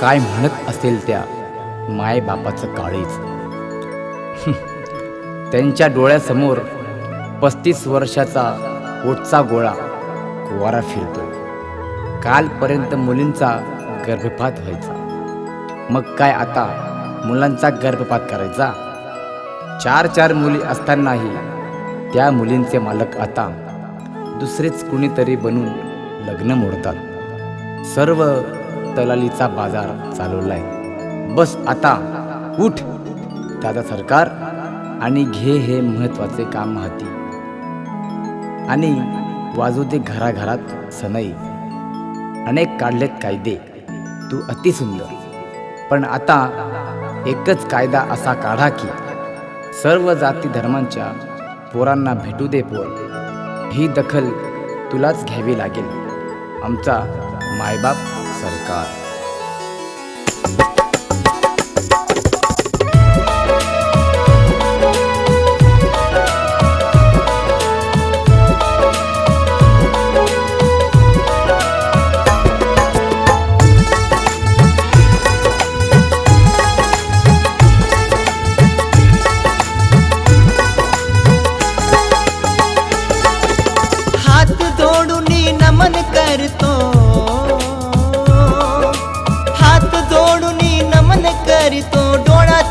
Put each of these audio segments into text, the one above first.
काय म्हणत असेल त्या मायबापाचं काळीच त्यांच्या डोळ्यासमोर पस्तीस वर्षाचा ओटचा गोळा वारा फिरतो. कालपर्यंत मुलींचा गर्भपात व्हायचा. मग काय आता मुलांचा गर्भपात करायचा? चार चार मुली असतानाही त्या मुलींचे मालक आता दुसरेच कुणीतरी बनून लग्न मोडतात. सर्व दलालीचा बाजार चालवलाय. बस आता उठ दादा सरकार आणि घे हे महत्त्वाचे काम हाती. आणि वाजू दे घराघरात सनई. अनेक काढलेत कायदे तू अतिसुंदर पण आता एकच कायदा असा काढा की सर्व जाती धर्मांच्या पोरांना भेटू दे पोर. ही दखल तुलाच घ्यावी लागेल. आमचा मायबाप सरकार. नमन करतो.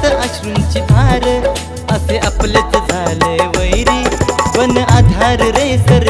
डोळ्यात अश्रूंची धार असे आपलेच झाले वैरी. पण आधार रे सर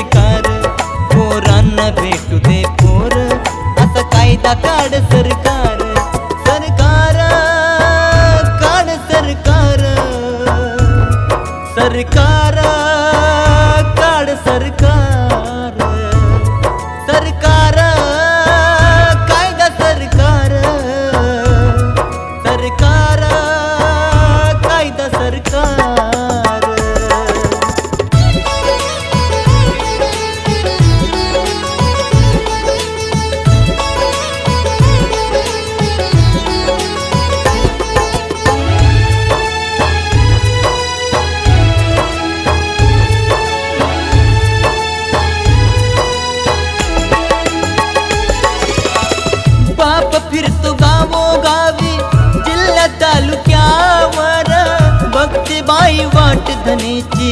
वाट धनेची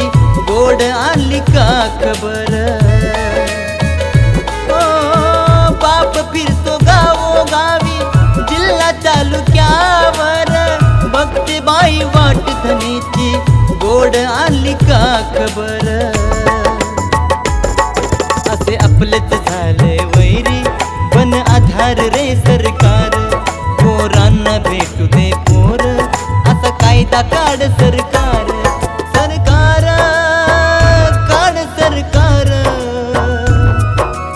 गोड आली का खबर? ओ बाप फिरतो गावो गावी जिल्हा तालुक्यावर. बघते बाई वाट धनेची गोड आली का खबर? असे आपलेच झाले वैरी पण आधार रे सरकार. पोरांना भेटू दे पोर असा कायदा काढ सरकार.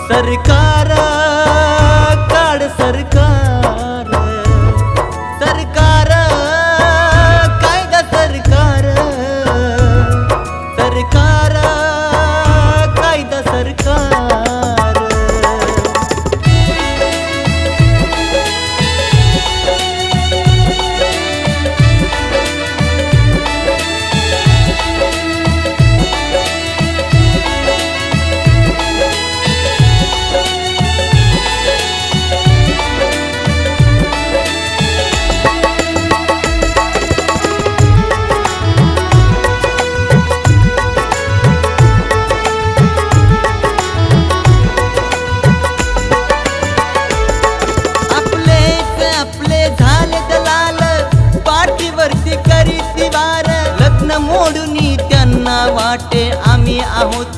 सरकार होती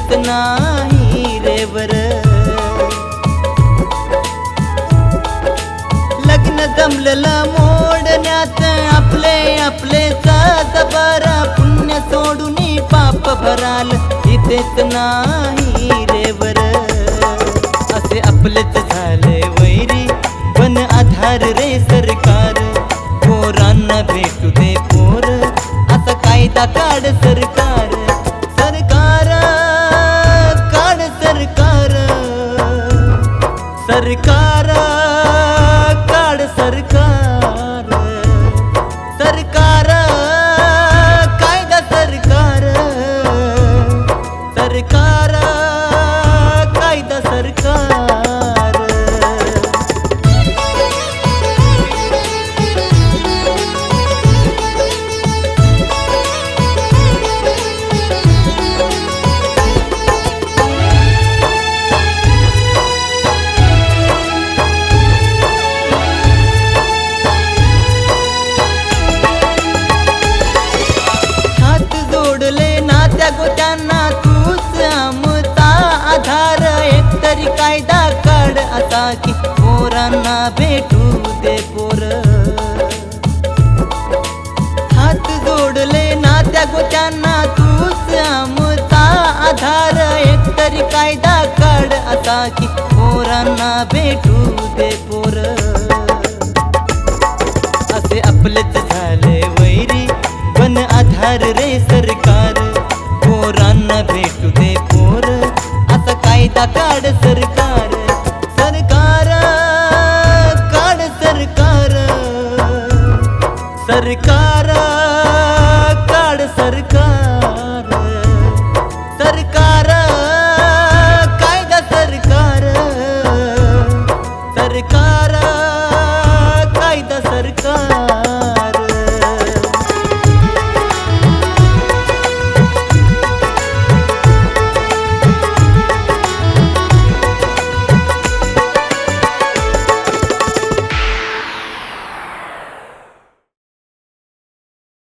होत नाही रे वर. लग्न जमलेलं मोडण्यात आपले आपले जबर पुण्य सोडून पाप भराल. इथेच नाही रे वर. असे आपलेच झाले वैरी. पण आधार रे सरकार. पोरांना भेटू दे पोर. असा कायदा काढ सरकार. लागो त्यांना तूच आमचा आधार. एकतरी कायदा काढ आता की पोरांना भेटू दे पोर. हात जोडले ना त्या गोत्यांना तूच आमचा आधार. एकतरी कायदा काढ आता की पोरांना भेटू दे पोर. असे आपलेच झाले वैरी. पण आधार रे सरकार. पोरांना भेटू दे पोर असा कायदा काढ सरकार